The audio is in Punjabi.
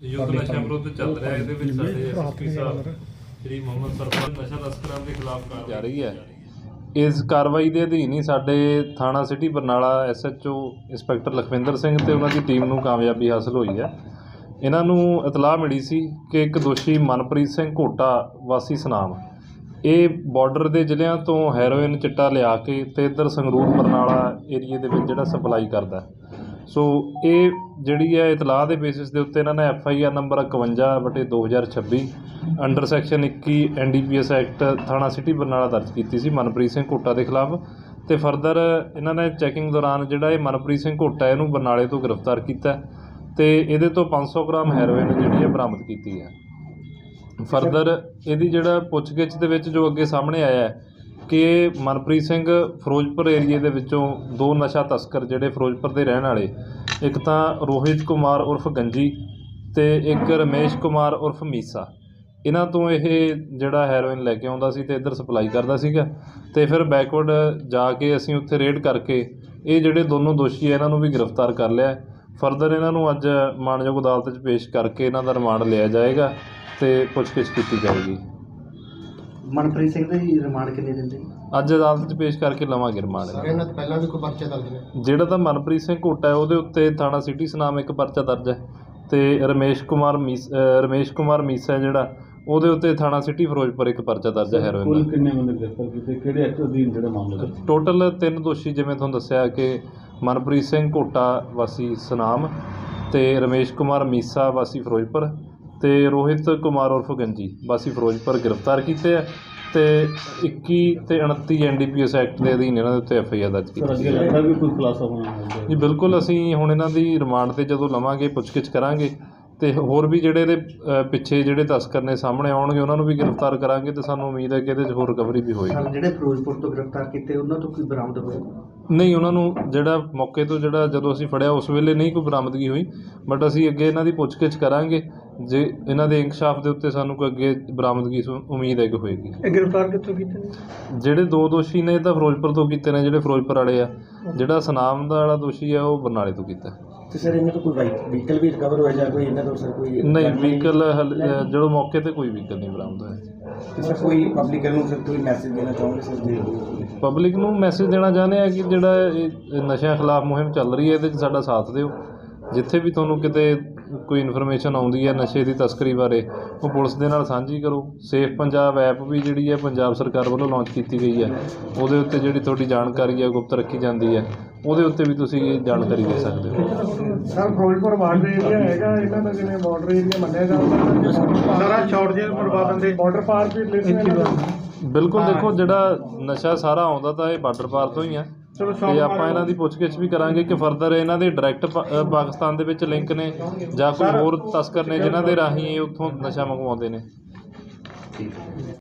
ਯੁੱਧ ਨਸ਼ਾ ਵਿਰੁੱਧ ਚੱਲ ਰਿਹਾ ਇਹਦੇ ਵਿੱਚ ਸਾਡੇ ਐਸਪੀ ਸਾਹਿਬ ਸ਼੍ਰੀ ਮੁਹੰਮਦ ਸਰਫਰਾਜ਼ ਨਸ਼ਾ ਤਸਕਰਾਂ ਦੇ ਖਿਲਾਫ ਕਾਰਵਾਈ ਜਾ ਰਹੀ ਹੈ। ਇਸ ਕਾਰਵਾਈ ਦੇ ਅਧੀਨ ਹੀ ਸਾਡੇ ਥਾਣਾ city Barnala SHO inspector Lakhwinder Singh ਤੇ ਉਹਨਾਂ ਦੀ ਟੀਮ ਨੂੰ ਕਾਮਯਾਬੀ ਹਾਸਲ ਹੋਈ ਹੈ। ਇਹਨਾਂ ਨੂੰ ਇਤਲਾਹ ਮਿਲੀ ਸੀ ਕਿ ਇੱਕ ਦੋਸ਼ੀ ਮਨਪ੍ਰੀਤ ਸਿੰਘ ਘੋਟਾ ਵਾਸੀ ਸਨਾਮ ਇਹ ਬਾਰਡਰ ਦੇ ਜ਼ਿਲ੍ਹਿਆਂ ਤੋਂ ਹੈਰੋਇਨ ਚਿੱਟਾ ਲਿਆ ਕੇ ਤੇ ਇੱਧਰ ਸੰਗਰੂਰ ਬਰਨਾਲਾ ਏਰੀਏ ਦੇ ਵਿੱਚ ਜਿਹੜਾ ਸਪਲਾਈ ਕਰਦਾ ਹੈ। ਸੋ ਇਹ ਜਿਹੜੀ ਹੈ ਇਤਲਾਹ ਦੇ ਬੇਸਿਸ ਦੇ ਉੱਤੇ ਇਹਨਾਂ ਨੇ ਐਫ ਆਈ ਆਰ ਨੰਬਰ 51 ਬਟੇ 2026 under section 21 N D P S act ਥਾਣਾ ਸਿਟੀ ਬਰਨਾਲਾ ਦਰਜ ਕੀਤੀ ਸੀ ਮਨਪ੍ਰੀਤ ਸਿੰਘ ਘੋਟਾ ਦੇ ਖਿਲਾਫ। ਤੇ ਫਰਦਰ ਇਹਨਾਂ ਨੇ ਚੈਕਿੰਗ ਦੌਰਾਨ ਜਿਹੜਾ ਇਹ ਮਨਪ੍ਰੀਤ ਸਿੰਘ ਘੋਟਾ ਇਹਨੂੰ ਬਰਨਾਲੇ ਤੋਂ ਗ੍ਰਿਫਤਾਰ ਕੀਤਾ ਹੈ ਤੇ ਇਹਦੇ ਤੋਂ 500 ਗ੍ਰਾਮ ਹੈਰੋਇਨ ਜਿਹੜੀ ਹੈ ਬਰਾਮਦ ਕੀਤੀ ਹੈ। ਫਰਦਰ ਇਹਦੀ ਜਿਹੜਾ ਪੁੱਛਗਿੱਛ ਦੇ ਵਿੱਚ ਜੋ ਅੱਗੇ ਸਾਹਮਣੇ ਆਇਆ ਹੈ ਕਿ ਮਨਪ੍ਰੀਤ ਸਿੰਘ ਫਿਰੋਜ਼ਪੁਰ ਏਰੀਏ ਦੇ ਵਿੱਚੋਂ ਦੋ ਨਸ਼ਾ ਤਸਕਰ ਜਿਹੜੇ ਫਿਰੋਜ਼ਪੁਰ ਦੇ ਰਹਿਣ ਵਾਲੇ, ਇੱਕ ਤਾਂ ਰੋਹਿਤ ਕੁਮਾਰ ਉਰਫ ਗੰਜੀ ਤੇ ਇੱਕ ਰਮੇਸ਼ ਕੁਮਾਰ ਉਰਫ ਮੀਸਾ। ਇਹਨਾਂ ਤੋਂ ਇਹ ਜਿਹੜਾ ਹੈਰੋਇਨ ਲੈ ਕੇ ਆਉਂਦਾ ਸੀ ਤੇ ਇੱਧਰ ਸਪਲਾਈ ਕਰਦਾ ਸੀਗਾ ਤੇ ਫਿਰ ਬੈਕਵਰਡ ਜਾ ਕੇ ਅਸੀਂ ਉੱਥੇ ਰੇਡ ਕਰਕੇ ਇਹ ਜਿਹੜੇ ਦੋਨੋਂ ਦੋਸ਼ੀ ਹੈ ਇਹਨਾਂ ਨੂੰ ਵੀ ਗ੍ਰਿਫਤਾਰ ਕਰ ਲਿਆ। ਫਰਦਰ ਇਹਨਾਂ ਨੂੰ ਅੱਜ ਮਾਨਯੋਗ ਅਦਾਲਤ 'ਚ ਪੇਸ਼ ਕਰਕੇ ਇਹਨਾਂ ਦਾ ਰਿਮਾਂਡ ਲਿਆ ਜਾਏਗਾ ਤੇ ਪੁੱਛਗਿੱਛ ਕੀਤੀ ਜਾਏਗੀ। ਮਨਪ੍ਰੀਤ ਸਿੰਘ ਦੇ ਰਿਮਾਂਡ ਕਿੰਨੇ ਦਿਨ ਦੇ ਅੱਜ ਅਦਾਲਤ 'ਚ ਪੇਸ਼ ਕਰਕੇ ਲਵਾਂਗੇ ਰਿਮਾਂਡ। ਇਹਨਾਂ ਤੋਂ ਪਹਿਲਾਂ ਵੀ ਕੋਈ ਪਰਚੇ ਦਰਜ ਨੇ ਜਿਹੜਾ ਤਾਂ ਮਨਪ੍ਰੀਤ ਸਿੰਘ ਘੋਟਾ ਹੈ ਉਹਦੇ ਉੱਤੇ ਥਾਣਾ ਸਿਟੀ ਸਨਾਮ ਇੱਕ ਪਰਚਾ ਦਰਜ ਹੈ ਤੇ ਰਮੇਸ਼ ਕੁਮਾਰ ਮੀਸ ਅ, ਰਮੇਸ਼ ਕੁਮਾਰ ਮੀਸਾ ਹੈ ਜਿਹੜਾ ਉਹਦੇ ਉੱਤੇ ਥਾਣਾ ਸਿਟੀ ਫਿਰੋਜ਼ਪੁਰ ਇੱਕ ਪਰਚਾ ਦਰਜ ਹੈ ਹੈਰੋਇਨ ਕੁੱਲ ਦਾ। ਕਿੰਨੇ ਬੰਦੇ ਗ੍ਰਿਫਤਾਰ ਕੀਤੇ? ਕਿਹੜੇ ਐਕਟ ਅਧੀਨ ਜਿਹੜੇ ਮਾਮਲੇ ਦਰਜ ਟੋਟਲ ਤਿੰਨ ਦੋਸ਼ੀ ਜਿਵੇਂ ਤੁਹਾਨੂੰ ਦੱਸਿਆ ਕਿ ਮਨਪ੍ਰੀਤ ਸਿੰਘ ਘੋਟਾ ਵਾਸੀ ਸਨਾਮ ਤੇ ਰਮੇਸ਼ ਕੁਮਾਰ ਮੀਸਾ ਵਾਸੀ ਫਿਰੋਜ਼ਪੁਰ ਤੇ ਰੋਹਿਤ ਕੁਮਾਰ ਉਰਫ ਗੰਜੀ। ਵਾਸੀ ਫਿਰੋਜ਼ਪੁਰ ਗ੍ਰਿਫਤਾਰ ਕੀਤੇ ਆ ਤੇ 21 ਤੇ 29 ਐਨਡੀਪੀਐਸ ਐਕਟ ਦੇ ਅਧੀਨ ਇਹਨਾਂ ਦੇ ਉੱਤੇ ਐਫਆਈਆਰ ਦਰਜ ਪਰ ਕੀਤੀ ਅੱਗੇ ਹੈ। ਲੱਗਦਾ ਵੀ ਕੋਈ ਖੁਲਾਸਾ ਹੋਣਾ ਜੀ ਬਿਲਕੁਲ ਅਸੀਂ ਹੁਣ ਇਹਨਾਂ ਦੀ ਰਿਮਾਂਡ ਤੇ ਜਦੋਂ ਲਵਾਂਗੇ ਪੁੱਛਗਿੱਛ ਕਰਾਂਗੇ ਤੇ ਹੋਰ ਵੀ ਜਿਹੜੇ ਇਹਦੇ ਅ, ਪਿੱਛੇ ਜਿਹੜੇ ਤਸਕਰ ਨੇ ਸਾਹਮਣੇ ਆਉਣਗੇ ਉਹਨਾਂ ਨੂੰ ਵੀ ਗ੍ਰਿਫਤਾਰ ਕਰਾਂਗੇ ਤੇ ਸਾਨੂੰ ਉਮੀਦ ਹੈ ਕਿ ਇਹਦੇ 'ਚ ਹੋਰ ਰਿਕਵਰੀ ਵੀ ਹੋਏਗੀ। ਸਰ ਜਿਹੜੇ ਫਿਰੋਜ਼ਪੁਰ ਤੋਂ ਗ੍ਰਿਫਤਾਰ ਕੀਤੇ ਉਹਨਾਂ ਤੋਂ ਕੋਈ ਬਰਾਮਦ ਹੋਇਆ? ਨਹੀਂ ਉਹਨਾਂ ਨੂੰ ਜਿਹੜਾ ਮੌਕੇ ਤੋਂ ਜਿਹੜਾ ਜਦੋਂ ਅਸੀਂ ਫੜਿਆ ਉਸ ਵੇਲੇ ਨਹੀਂ ਕੋਈ ਬਰਾਮਦਗੀ ਹੋਈ ਬਟ ਅਸੀਂ ਅੱਗੇ ਇਹਨਾਂ ਦੀ ਪੁੱਛਗਿੱਛ ਕਰਾਂਗੇ ਜੇ ਇਹਨਾਂ ਦੇ ਇਨਕਸ਼ਾਫ ਦੇ ਉੱਤੇ ਸਾਨੂੰ ਕੋਈ ਅੱਗੇ ਬਰਾਮਦਗੀ ਸੁ- ਉਮੀਦ ਹੈ ਕਿ ਹੋਏਗੀ। ਇਹ ਗ੍ਰਿਫਤਾਰ ਕਿੱਥੋਂ ਕੀਤੇ ਨੇ? ਜਿਹੜੇ ਦੋ ਦੋਸ਼ੀ ਨੇ ਇਹ ਤਾਂ ਫਿਰੋਜ਼ਪੁਰ ਤੋਂ ਕੀਤੇ ਨੇ ਜਿਹੜੇ ਫਿਰੋਜ਼ਪੁਰ ਵਾਲੇ ਆ। ਜਿਹੜਾ ਸਨਾਮ ਦਾ ਵਾਲਾ ਦੋਸ਼ੀ ਆ ਉਹ ਬਰਨਾਲੇ ਤੋਂ ਕੀਤਾ। ਤੇ ਸਰ ਇਹਨਾਂ ਤੋਂ ਕੋਈ ਵਹੀਕਲ ਵੀ ਰਿਕਵਰ ਹੋਇਆ ਜਾਂ ਕੋਈ ਇਹਨਾਂ ਤੋਂ ਸਰ ਕੋਈ ਨਹੀਂ ਵਹੀਕਲ ਜਦੋਂ ਮੌਕੇ ਤੇ ਕੋਈ ਵਹੀਕਲ ਨਹੀਂ ਬਰਾਮਦ ਹੋਇਆ। ਤੇ ਸਰ ਕੋਈ ਪਬਲਿਕ ਨੂੰ ਸਰ ਕੋਈ ਮੈਸੇਜ ਦੇਣਾ ਚਾਹੋਗੇ ਸਰ ਜੀ? ਪਬਲਿਕ ਨੂੰ ਮੈਸੇਜ ਦੇਣਾ ਚਾਹੁੰਦੇ ਆ ਕਿ ਜਿਹੜਾ ਇਹ ਇਹ ਨਸ਼ਿਆਂ ਖਿਲਾਫ ਮੁਹਿੰਮ ਚੱਲ ਰਹੀ ਹੈ ਇਹਦੇ 'ਚ ਸਾਡਾ ਸਾਥ ਦਿਓ। ਜਿੱਥੇ ਵੀ ਤੁਹਾਨੂੰ ਕਿਤੇ ਕੋਈ ਇਨਫੋਰਮੇਸ਼ਨ ਆਉਂਦੀ ਹੈ ਨਸ਼ੇ ਦੀ ਤਸਕਰੀ ਬਾਰੇ ਉਹ ਪੁਲਿਸ ਦੇ ਨਾਲ ਸਾਂਝੀ ਕਰੋ। ਸੇਫ ਪੰਜਾਬ ਐਪ ਵੀ ਜਿਹੜੀ ਹੈ ਪੰਜਾਬ ਸਰਕਾਰ ਵੱਲੋਂ ਲਾਂਚ ਕੀਤੀ ਗਈ ਹੈ। ਉਹਦੇ ਉੱਤੇ ਜਿਹੜੀ ਤੁਹਾਡੀ ਜਾਣਕਾਰੀ ਹੈ ਗੁਪਤ ਰੱਖੀ ਜਾਂਦੀ ਹੈ। ਉਹਦੇ ਉੱਤੇ ਵੀ ਤੁਸੀਂ ਇਹ ਜਾਣਕਾਰੀ ਦੇ ਸਕਦੇ ਹੋ। ਸਰ ਫਿਰੋਜ਼ਪੁਰ ਬਾਰਡਰ ਏਰੀਆ ਹੈਗਾ ਇਹਨਾਂ ਦਾ ਜਿਵੇਂ ਬਾਰਡਰ ਏਰੀਆ ਮੰਨਿਆ ਜਾਂਦਾ ਸਾਰਾ ਸ਼ਾਰਟ ਜੇਲ ਕਰਵਾ ਦਿੰਦੇ। ਬਾਰਡਰ ਪਾਰ ਵੀ ਲਿਸਟ ਬਿਲਕੁਲ ਦੇਖੋ ਜਿਹੜਾ ਨਸ਼ਾ ਸਾਰਾ ਆਉਂਦਾ ਤਾਂ ਇਹ ਬਾਰਡਰ ਪਾਰ ਤੋਂ ਹੀ ਆ। ਤੇ ਆਪਾਂ ਇਹਨਾਂ ਦੀ ਪੁੱਛਗਿੱਛ ਵੀ ਕਰਾਂਗੇ ਕਿ ਫਰਦਰ ਇਹਨਾਂ ਦੇ ਡਾਇਰੈਕਟ ਪਾਕਿਸਤਾਨ ਦੇ ਵਿੱਚ ਲਿੰਕ ਨੇ ਜਾਂ ਕੋਈ ਹੋਰ ਤਸਕਰ ਨੇ ਜਿਨ੍ਹਾਂ ਦੇ ਰਾਹੀਂ ਇਹ ਉੱਥੋਂ ਨਸ਼ਾ ਮੰਗਵਾਉਂਦੇ ਨੇ।